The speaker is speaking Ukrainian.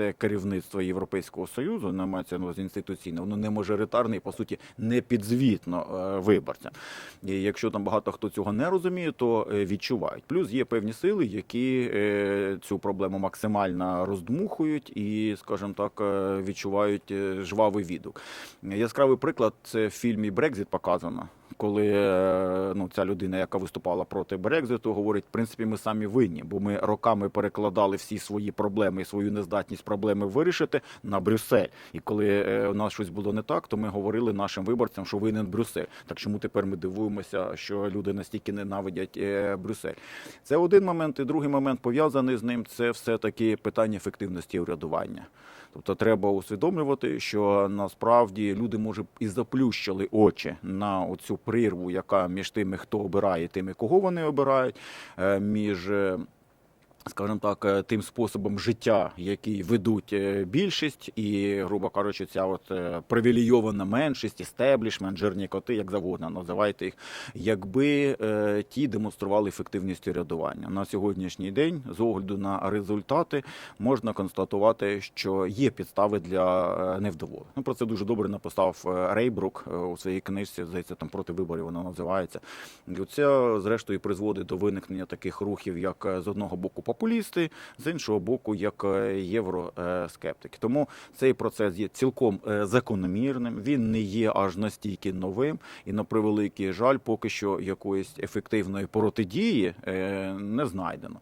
це керівництво Європейського союзу, на мається увазі інституційне, воно не мажоритарне і по суті не підзвітно е, виборцям. І якщо там багато хто цього не розуміє, то е, відчувають. Плюс є певні сили, які е, цю проблему максимально роздмухують і, скажімо так, відчувають жвавий відгук. Яскравий приклад це в фільмі Брекзит показано. Коли е, ну, ця людина, яка виступала проти Брекзиту, говорить, в принципі, ми самі винні, бо ми роками перекладали всі свої проблеми і свою нездатність проблеми вирішити на Брюссель. І коли е, у нас щось було не так, то ми говорили нашим виборцям, що винен Брюссель. Так чому тепер ми дивуємося, що люди настільки ненавидять е, Брюссель? Це один момент, і другий момент пов'язаний з ним. Це все таки питання ефективності урядування. Тобто треба усвідомлювати, що насправді люди може і заплющили очі на оцю прірву, яка між тими, хто обирає, тими, кого вони обирають, е, між. Скажімо так, е, тим способом життя, який ведуть е, більшість, і, грубо кажучи, ця от е, привілейована меншість, істеблішмент, жирні коти, як завгодно називайте їх, якби ті демонстрували ефективність урядування на сьогоднішній день, з огляду на результати, можна констатувати, що є підстави для невдоволення. Ну про це дуже добре написав Рейбрук у своїй книжці. Здається, там проти виборів вона називається. І це, зрештою, призводить до виникнення таких рухів, як з одного боку популісти, з іншого боку, як е, євроскептики. Тому цей процес є цілком е, закономірним. Він не є аж настільки новим, і на превеликий жаль, поки що якоїсь ефективної протидії е, не знайдено.